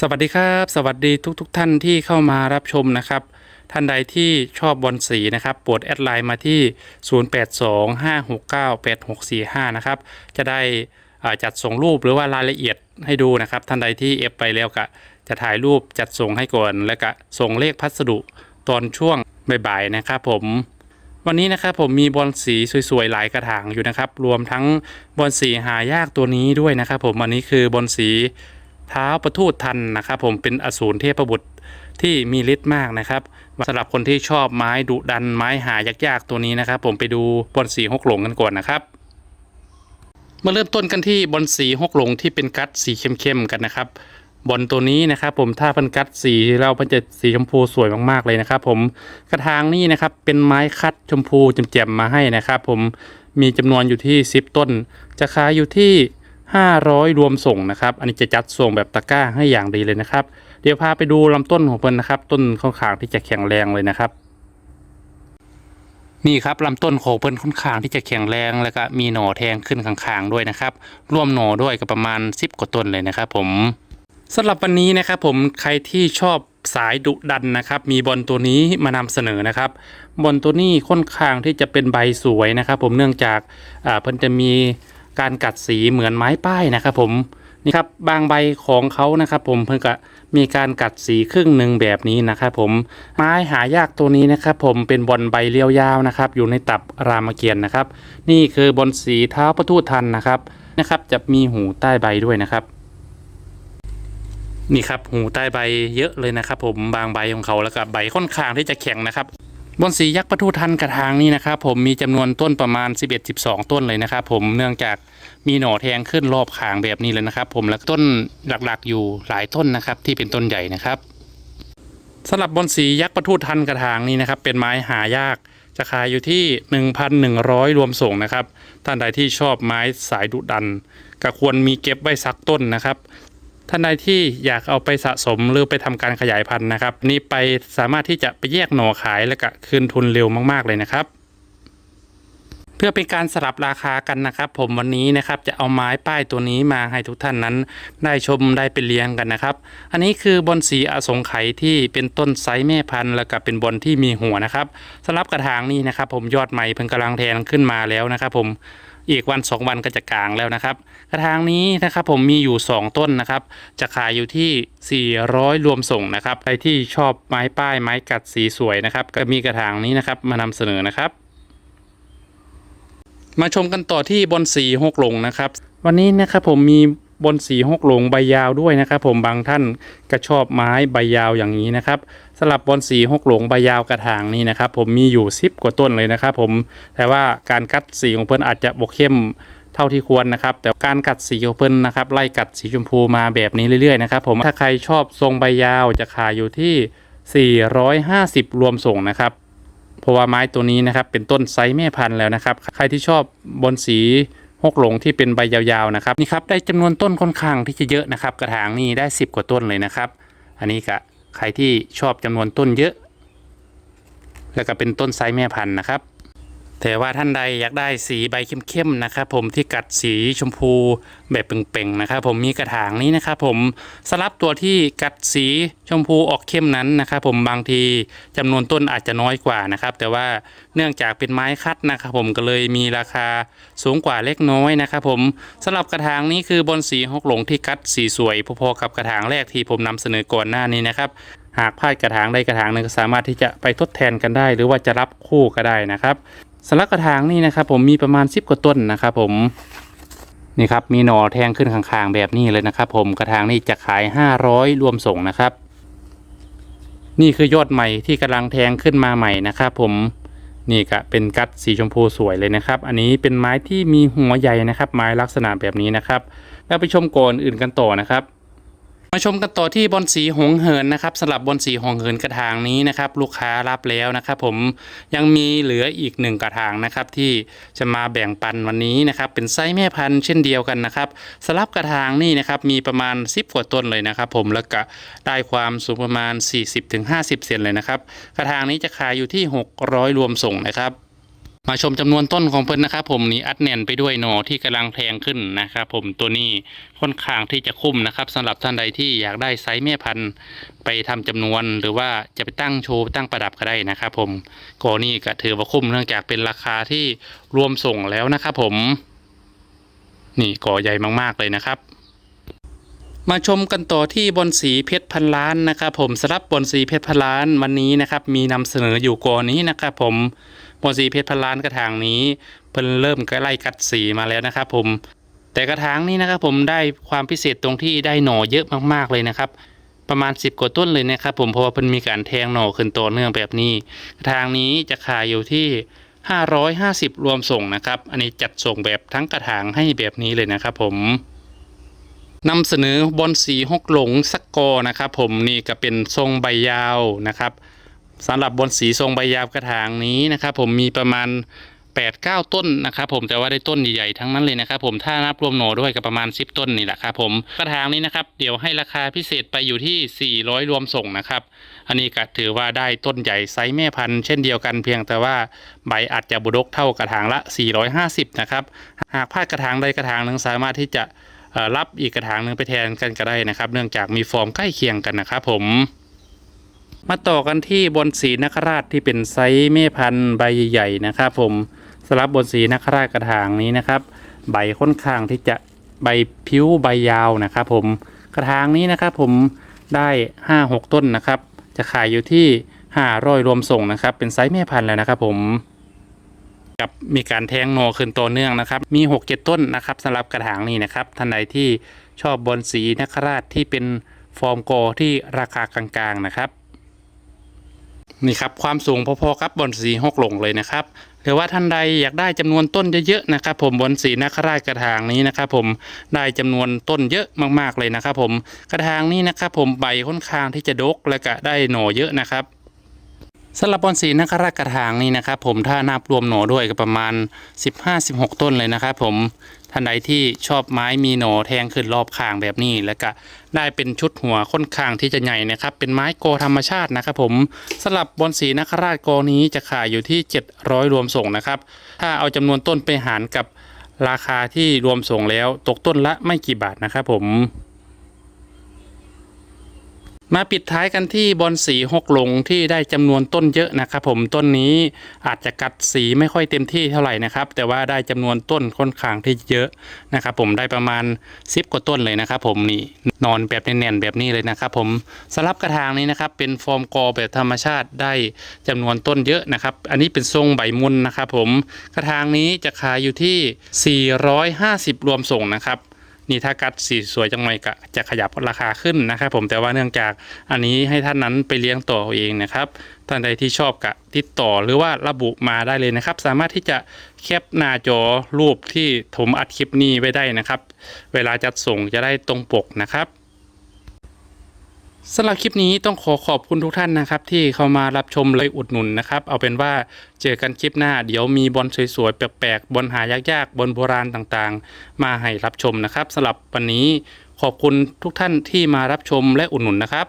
สวัสดีครับ สวัสดีทุกๆทท่านที่เข้ามารับชมนะครับ ท่านใดที่ชอบบอลสีนะครับโปรดแอดไลน์มาที่ 0825698645 นะครับ จะได้อ่าจัดส่งรูปหรือว่ารายละเอียดให้ดูนะครับ ท่านใดที่เอฟไปแล้วก็จะถ่ายรูปจัดส่งให้ก่อน แล้วก็ส่งเลขพัสดุตอนช่วงบ่ายๆนะครับผมวันนี้นะครับผมมีบอลสีสวยๆหลายกระถางอยู่นะครับ รวมทั้งบอลสีหายากตัวนี้ด้วยนะครับ ผมอันนี้คือบอลสี ท้าประทูตทันนะครับ ผมเป็นอสูรเทพบุตรที่มีฤทธิ์มากนะครับสำหรับคนที่ชอบไม้ดุดันไม้หายากๆตัวนี้นะครับ ผมไปดูบอลสีหกหลงกันก่อนนะครับมาเริ่มต้นกันที่บอลสีหกหลงที่เป็นกัดสีเข้มๆกันนะครับบอลตัวนี้นะครับผมถ้าพันกัดสีเราพันจะสีชมพูสวยมากๆเลยนะครับ ผมกระถางนี่นะครับเป็นไม้คัดชมพูแจ่มๆมาให้นะครับ ผมมีจำนวนอยู่ที่ 10 ต้น จะขายอยู่ที่ 500 รวมส่งนะครับ อันนี้จะจัดส่งแบบตะกร้าให้อย่างดีเลยนะครับ เดี๋ยวพาไปดูลำต้นของเพิ่นนะครับ ต้นค่อนข้างที่จะแข็งแรงเลยนะครับ นี่ครับลำต้นของเพิ่นค่อนข้างที่จะแข็งแรงแล้วก็มีหน่อแทงขึ้นข้างๆด้วยนะครับ ร่วมหน่อด้วยก็ประมาณ 10 กว่าต้นเลยนะครับ ผมสำหรับวันนี้นะครับผมใครที่ชอบสายดุดันนะครับ มีบอลตัวนี้มานำเสนอนะครับ บอลตัวนี้ค่อนข้างที่จะเป็นใบสวยนะครับ ผมเนื่องจากเพิ่นจะมี การกัดสีเหมือนไม้ป้ายนะครับผมนี่ครับบางใบของเขานะครับผมเพิ่นก็มีการกัดสีครึ่งหนึ่งแบบนี้นะครับผมไม้หายากตัวนี้นะครับผมเป็นบอลใบเรียวยาวนะครับอยู่ในตับรามเกียรติ์นะครับ นี่คือบอลสีเท้าประทูทันนะครับนะครับ จะมีหูใต้ใบด้วยนะครับนี่ครับหูใต้ใบเยอะเลยนะครับ ผมบางใบของเขาแล้วก็ใบค่อนข้างที่จะแข็งนะครับ บนสียักษ์ประทุทันกระถางนี้นะครับผมมีจำนวนต้นประมาณ 11-12 ต้นเลยนะครับผมเนื่องจากมีหน่อแทงขึ้นรอบขางแบบนี้เลยนะครับ ผมแล้วต้นหลักๆ อยู่หลายต้นนะครับที่เป็นต้นใหญ่นะครับสำหรับบนสียักษ์ประทุทันกระถางนี้นะครับ เป็นไม้หายากจะขายอยู่ที่ 1,100 รวมส่งนะครับท่านใดที่ชอบไม้สายดุดัน ก็ควรมีเก็บไว้สักต้นนะครับ ท่านใดที่อยากเอาไปสะสมหรือไปทำการขยายพันธุ์นะครับ นี่ไปสามารถที่จะไปแยกหน่อขายแล้วก็คืนทุนเร็วมากๆเลยนะครับ เพื่อเป็นการสลับราคากันนะครับ ผมวันนี้นะครับจะเอาไม้ป้ายตัวนี้มาให้ทุกท่านนั้น ได้ชมได้ไปเลี้ยงกันนะครับ อันนี้คือบอนสีอสงไขยที่เป็นต้นไซส์แม่พันธุ์แล้วก็เป็นบอนที่มีหัวนะครับสำหรับกระถางนี้นะครับ ผมยอดใหม่เพิ่งกำลังแทงขึ้นมาแล้วนะครับ ผม อีกวันสองวันก็จะกลางแล้วนะครับ กระถางนี้นะครับผมมีอยู่ 2 ต้นนะครับ จะขายอยู่ที่ 400 รวมส่งนะครับใครที่ชอบไม้ป้ายไม้กัดสีสวยนะครับ ก็มีกระถางนี้นะครับมานำเสนอนะครับ มาชมกันต่อที่บอนสีหกหลงนะครับ วันนี้นะครับผมมี บนสีหกหลงใบยาวด้วยนะครับ ผมบางท่านก็ชอบไม้ใบยาวอย่างนี้นะครับสำหรับบนสีหกหลงใบยาวกระถางนี้นะครับ ผมมีอยู่10กว่าต้นเลยนะครับ ผมแต่ว่าการกัดสีของเพิ่นอาจจะบกเข้มเท่าที่ควรนะครับ แต่การกัดสีของเพิ่นนะครับ ไล่กัดสีชมพูมาแบบนี้เรื่อยๆนะครับผมถ้าใครชอบทรงใบยาวจะขายอยู่ที่ 450 รวมส่งนะครับเพราะว่าไม้ตัวนี้นะครับเป็นต้นไซส์แม่พันธุ์แล้วนะครับ ใครที่ชอบบนสี หกหลงที่เป็นใบยาวๆนะครับนี่ครับได้จำนวนต้นค่อนข้างที่จะเยอะนะครับ กระถางนี้ได้ 10 กว่าต้นเลยนะครับ อันนี้ก็ใครที่ชอบจำนวนต้นเยอะ แล้วก็เป็นต้นไซส์แม่พันธุ์นะครับ แต่ว่าท่านใดอยากได้สีใบเข้มๆนะครับผมที่กัดสีชมพูแบบเป่งๆนะครับผมมีกระถางนี้นะครับผมสลับตัวที่กัดสีชมพูออกเข้มนั้นนะครับผมบางทีจำนวนต้นอาจจะน้อยกว่านะครับแต่ว่าเนื่องจากเป็นไม้คัดนะครับผมก็เลยมีราคาสูงกว่าเล็กน้อยนะครับผมสำหรับกระถางนี้คือบนสีหกหลงที่กัดสีสวยพอๆกับกระถางแรกที่ผมนำเสนอก่อนหน้านี้นะครับหากพลาดกระถางใดกระถางหนึ่งก็สามารถที่จะไปทดแทนกันได้ หรือว่าจะรับคู่ก็ได้นะครับ สำหรับกระถางนี่นะครับผมมีประมาณ10กว่าต้นนะครับผมนี่ครับมีหน่อแทงขึ้นข้างๆแบบนี้เลยนะครับ ผมกระถางนี่จะขาย 500 รวมส่งนะครับ นี่คือยอดใหม่ที่กำลังแทงขึ้นมาใหม่นะครับ ผมนี่ก็เป็นกัดสีชมพูสวยเลยนะครับ อันนี้เป็นไม้ที่มีหัวใหญ่นะครับ ไม้ลักษณะแบบนี้นะครับ แล้วไปชมก่อนอื่นกันต่อนะครับ มาชมกันต่อที่บอลสีหงเหินนะครับสำหรับบอลสีหงเหินกระถางนี้นะครับลูกค้ารับแล้วนะครับผมยังมีเหลืออีกหนึ่งกระถางนะครับที่จะมาแบ่งปันวันนี้นะครับเป็นไซส์แม่พันธุ์เช่นเดียวกันนะครับสำหรับกระถางนี่นะครับมีประมาณ 10 กว่าต้นเลยนะครับ ผมแล้วก็ได้ความสูงประมาณ 40-50 เซนเลยนะครับกระถางนี้จะขายอยู่ที่ 600 รวมส่งนะครับ มาชมจำนวนต้นของเพิ่นนะครับผมนี่อัดแน่นไปด้วยหนอที่กำลังแทงขึ้นนะครับผมตัวนี้ค่อนข้างที่จะคุ้มนะครับสำหรับท่านใดที่อยากได้ไซส์แม่พันธุ์ไปทำจำนวนหรือว่าจะไปตั้งโชว์ตั้งประดับก็ได้นะครับผมก็นี่ก็ถือว่าคุ้มเนื่องจากเป็นราคาที่รวมส่งแล้วนะครับผม นี่ก่อใหญ่มากๆเลยนะครับมาชมกันต่อที่บอนสีเพชรพันล้านนะครับผมสำหรับบอนสีเพชรพันล้านวันนี้นะครับมีนำเสนออยู่ก่อนนี้นะครับผม บอนสีเพชรพันล้านกระถางนี้เพิ่นเริ่มใกล้กัดสีมาแล้วนะครับผมแต่กระถางนี้นะครับผมได้ความพิเศษตรงที่ได้หน่อเยอะมากๆเลยนะครับ ประมาณ 10 กว่าต้นเลยนะครับผมเพราะว่าเพิ่นมีการแทงหน่อขึ้นต่อเนื่องแบบนี้ กระถางนี้จะขายอยู่ที่ 550 รวมส่งนะครับ อันนี้จัดส่งแบบทั้งกระถางให้แบบนี้เลยนะครับผมนำเสนอบอลสีฮกหลงสักกอนะครับผมนี่ก็เป็นทรงใบยาวนะครับ สำหรับบอลสีทรงใบยาวกระถางนี้นะครับผมมีประมาณ 8-9 ต้นนะครับผมแต่ว่าได้ต้นใหญ่ๆทั้งนั้นเลยนะครับผมถ้านับรวมหนอด้วยก็ประมาณ 10 ต้นนี่แหละครับผมกระถางนี้นะครับเดี๋ยวให้ราคาพิเศษไปอยู่ที่ 400 รวมส่งนะครับอันนี้ก็ถือว่าได้ต้นใหญ่ไซส์แม่พันธุ์เช่นเดียวกันเพียงแต่ว่าใบอาจจะบุดกเท่ากระถางละ 450 นะครับหากพลาดกระถางใดกระถางหนึ่งสามารถที่จะรับอีกกระถางหนึ่งไปแทนกันก็ได้นะครับ เนื่องจากมีฟอร์มใกล้เคียงกันนะครับผม มาต่อกันที่บนสีนคราชที่เป็นไซส์แม่พันใบใหญ่ๆนะครับ ผมสำหรับบนสีนคราชกระถางนี้นะครับ ใบค่อนข้างที่จะใบผิวใบยาวนะครับ ผมกระถางนี้นะครับ ผมได้ 5-6 ต้นนะครับ จะขายอยู่ที่500รวมส่งนะครับ เป็นไซส์แม่พันธุ์แล้วนะครับ ผมกับมีการแทงโหนขึ้นต่อเนื่องนะครับ มี 6 7 ต้นนะครับสำหรับกระถางนี้นะครับท่านใดที่ชอบบอลสีนคราชที่เป็นฟอร์มโกที่ราคากลางๆนะครับ นี่ครับความสูงพอๆกับบอลสีหกหลงเลยนะครับหรือว่าท่านใดอยากได้จำนวนต้นเยอะๆนะครับ ผมบอลสีนคราชกระถางนี้นะครับ ผมได้จำนวนต้นเยอะมากๆเลยนะครับ ผมกระถางนี้นะครับ ผมใบค่อนข้างที่จะดกและก็ได้หน่อเยอะนะครับ สำหรับบอนสีนักรากระถางนี่นะครับ ผมถ้านับรวมหน่อด้วยก็ประมาณ 15-16 ต้นเลยนะครับผมท่านใดที่ชอบไม้มีหน่อแทงขึ้นรอบข้างแบบนี้ แล้วก็ได้เป็นชุดหัวค่อนข้างที่จะใหญ่นะครับ เป็นไม้โกธรรมชาตินะครับ ผมสำหรับบอนสีนักราชโกนี้จะขายอยู่ที่ 700 รวมส่งนะครับ ถ้าเอาจำนวนต้นไปหารกับราคาที่รวมส่งแล้ว ตกต้นละไม่กี่บาทนะครับผม มาปิดท้ายกันที่บอลสีหกหลงที่ได้จำนวนต้นเยอะนะครับผมต้นนี้อาจจะกัดสีไม่ค่อยเต็มที่เท่าไหร่นะครับ แต่ว่าได้จำนวนต้นค่อนข้างที่เยอะนะครับผมได้ประมาณ10กว่าต้นเลยนะครับผมนี่นอนแบบแน่นๆแบบนี้เลยนะครับผมสลับกระถางนี้นะครับเป็นฟอร์มกอแบบธรรมชาติได้จำนวนต้นเยอะนะครับ อันนี้เป็นทรงใบมุนนะครับผมกระถางนี้จะขายอยู่ที่ 450 รวมส่งนะครับ นี่ถ้ากัดสีสวยจังเลยก็จะขยับราคาขึ้นนะครับ ผมแต่ว่าเนื่องจากอันนี้ให้ท่านนั้นไปเลี้ยงต่อเองนะครับท่านใดที่ชอบกะติดต่อหรือว่าระบุมาได้เลยนะครับ สามารถที่จะแคปหน้าจอรูปที่ผมอัดคลิปนี้ไว้ได้นะครับ เวลาจัดส่งจะได้ตรงปกนะครับ สำหรับคลิปนี้ต้องขอขอบคุณทุกท่านนะครับ ที่เข้ามารับชมเลยอุดหนุนนะครับ เอาเป็นว่าเจอกันคลิปหน้า เดี๋ยวมีบอลสวยๆ แปลกๆบอลหายากๆบอลโบราณต่างๆ มาให้รับชมนะครับสำหรับวันนี้ขอบคุณทุกท่านที่มารับชมและอุดหนุนนะครับ